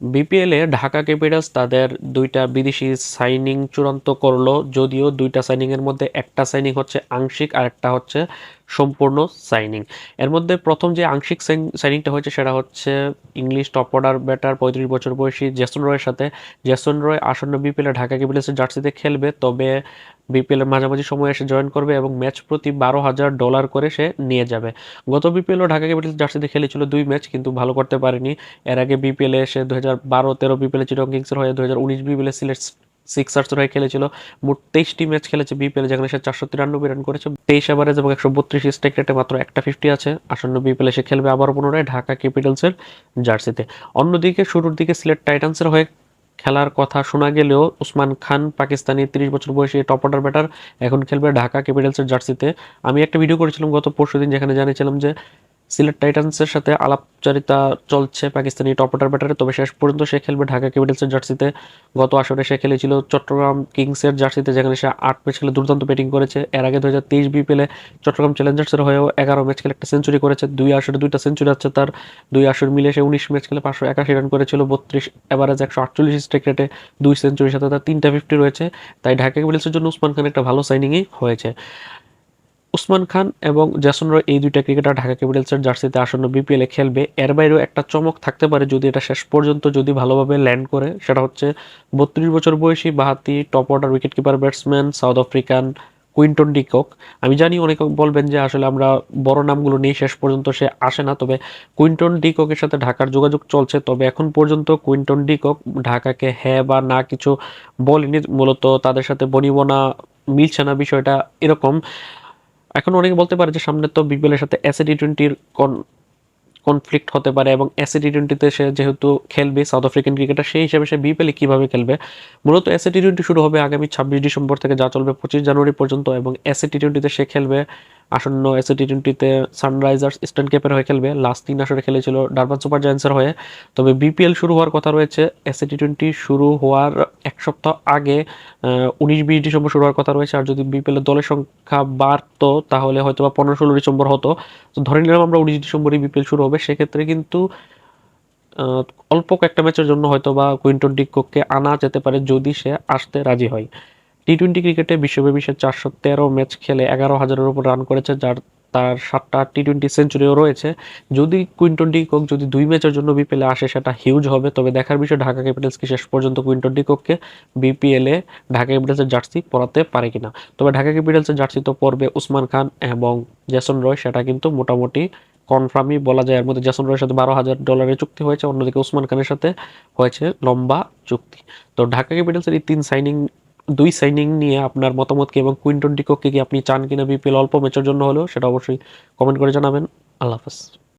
বিপিএলে ঢাকা ক্যাপিটালস তাদের দুইটা বিদেশি সাইনিং চূড়ান্ত করল, যদিও দুইটা সাইনিংয়ের মধ্যে একটা সাইনিং হচ্ছে আংশিক আর একটা হচ্ছে সম্পূর্ণ সাইনিং। এর মধ্যে প্রথম যে আংশিক সাইনিংটা হয়েছে সেটা হচ্ছে ইংলিশ টপ অর্ডার ব্যাটার, পঁয়ত্রিশ বছর বয়সী জেসন রয়ের সাথে। জেসন রয় আসন্ন বিপিএলে ঢাকা ক্যাপিটালসের জার্সিতে খেলবে, তবে বিপিএল এর মাঝামাঝি সময় এসে জয়েন করবে এবং ম্যাচ প্রতি বারো হাজার ডলার করে সে নিয়ে যাবে। গত বিপিএল ও ঢাকা ক্যাপিটালস জার্সিতে খেলেছিল দুই ম্যাচ, কিন্তু ভালো করতে পারেনি। এর আগে বিপিএল এসে দু হাজার বারো, তেরো বিপিএল চিটং কিংসের হয়ে দু হাজার উনিশ বিপিএল সিলেট সিক্সার্সের হয়ে খেলেছিল। মোট তেইশটি ম্যাচ খেলেছে বিপিএল যেখানে সে চারশো তিরানব্বই রান করেছে। তেইশ এভারেজ এবং একশো বত্রিশ স্ট্রাইক রেটে মাত্র একটা ফিফটি আছে। আসন্ন বিপিএল সে খেলবে আবার পুনরায় ঢাকা ক্যাপিটালসের জার্সিতে। অন্যদিকে শুরুর দিকে সিলেট টাইটান্সের হয়ে খেলার কথা শোনা গেলেও উসমান খান পাকিস্তানি তিরিশ বছর বয়সী টপ অর্ডার ব্যাটার এখন খেলবে ঢাকা ক্যাপিটালসের জার্সিতে। আমি একটা ভিডিও করেছিলাম গত পরশু দিন যেখানে জানিয়েছিলাম যে সিলেট টাইটান্সের সাথে আলাপচারিতা চলছে পাকিস্তানি টপ অর্ডার ব্যাটারে তবে শেষ পর্যন্ত সে খেলবে ঢাকা ক্যাপিটালসের জার্সিতে। গত আসরে সে খেলেছিল চট্টগ্রাম কিংসের জার্সিতে, যেখানে সে আট ম্যাচ খেলে দুর্দান্ত ব্যাটিং করেছে। এর আগে দু হাজার তেইশ বিপিএলে চট্টগ্রাম চ্যালেঞ্জার্সের হয়েও এগারো ম্যাচ খেলে একটা সেঞ্চুরি করেছে। দুই আসরে দুইটা সেঞ্চুরি আছে তার। দুই আসর মিলে সে উনিশ ম্যাচ খেলে পাঁচশো একাশি রান করেছিল। বত্রিশ এভারেজ একশো আটচল্লিশ স্ট্রাইক রেটে দুই সেঞ্চুরির সাথে তার তিনটা ফিফটি রয়েছে। তাই ঢাকা ক্যাপিটালসের জন্য উসমান খান একটা ভালো সাইনিংই হয়েছে। উসমান খান এবং জ্যাসন রয় এই দুইটা ক্রিকেটার ঢাকা ক্যাপিটালসের জার্সিতে আসন্ন বিপিএলে খেলবে। এর বাইরেও একটা চমক থাকতে পারে যদি এটা শেষ পর্যন্ত যদি ভালোভাবে ল্যান্ড করে। সেটা হচ্ছে বত্রিশ বছর বয়সী বাহাতি top order wicket keeper batsman, South African Quinton de Kock আমি জানি অনেকে বলবেন যে আসলে আমরা বড় নামগুলো নেই শেষ পর্যন্ত সে আসে না, তবে কুইন্টন ডিককের সাথে ঢাকার যোগাযোগ চলছে। তবে এখন পর্যন্ত কুইন্টন ডিকক ঢাকাকে হ্যাঁ বা না কিছু বলেনি। মূলত তাদের সাথে বনিবনা মিলছে না বিষয়টা এরকম। এখন অনেকে বলতে পারে যে সামনে তো বিপিএলের সাথে অ্যাসিডি টোয়েন্টির কনফ্লিক্ট হতে পারে এবং অ্যাসিডি টোয়েন্টিতে সে যেহেতু খেলবে সাউথ আফ্রিকান ক্রিকেটার সেই হিসেবে সে বিপিএলে কীভাবে খেলবে? মূলত এসএ টোয়েন্টি শুরু হবে আগামী ছাব্বিশ ডিসেম্বর থেকে, যা চলবে পঁচিশ জানুয়ারি পর্যন্ত এবং অ্যাসিডি টোয়েন্টিতে সে খেলবে আসন্ন এসএ টি টোয়েন্টিতে সানরাইজার্স ইস্টার্ন কেপের হয়ে খেলবে। লাস্ট তিন আসরে খেলেছিল ডারবান সুপার জায়ান্সের হয়ে। তবে বিপিএল শুরু হওয়ার কথা রয়েছে। এসএ টি টোয়েন্টি শুরু হওয়ার এক সপ্তাহ আগে উনিশ বিশ ডিসেম্বর শুরু হওয়ার কথা রয়েছে। আর যদি বিপিএল এর দলের সংখ্যা বাড়তো, তাহলে হয়তো বা পনেরো ষোলো ডিসেম্বর হতো। তো ধরে নিলাম আমরা উনিশ ডিসেম্বরই বিপিএল শুরু হবে। সেক্ষেত্রে কিন্তু অল্প কয়েকটা ম্যাচের জন্য হয়তো বা কুইন্টন ডিককে আনা যেতে পারে যদি সে আসতে রাজি হয়। টি টোয়েন্টি ক্রিকেটে বিশ্বব্যাপী সে চারশো তেরো ম্যাচ খেলে এগারো হাজারের উপর রান করেছে, যার তার সাতটা টি টোয়েন্টি সেঞ্চুরিও রয়েছে। যদি কুইন্টন ডিকক যদি দুই ম্যাচের জন্য বিপিএলে আসে, সেটা হিউজ হবে। তবে দেখার বিষয়, ঢাকা ক্যাপিটালসকে শেষ পর্যন্ত কুইন্টন ডিককে বিপিএলে ঢাকা ক্যাপিটালসের জার্সি পরাতে পারে কিনা। তবে ঢাকা ক্যাপিটালসের জার্সি তো পড়বে উসমান খান এবং জেসন রয়, সেটা কিন্তু মোটামুটি কনফার্মই বলা যায়। এর মধ্যে জেসন রয়ের সাথে বারো হাজার ডলারের চুক্তি হয়েছে, অন্যদিকে উসমান খানের সাথে হয়েছে লম্বা চুক্তি। তো ঢাকা ক্যাপিটালসের এই তিন সাইনিং দুই সাইনিং নিয়ে আপনার মতামতকে এবং কুইন্টন ডিককে কি আপনি চান কিনা বিপিএল অল্প ম্যাচের জন্য হলেও সেটা অবশ্যই কমেন্ট করে জানাবেন। আল্লাহ হাফেজ।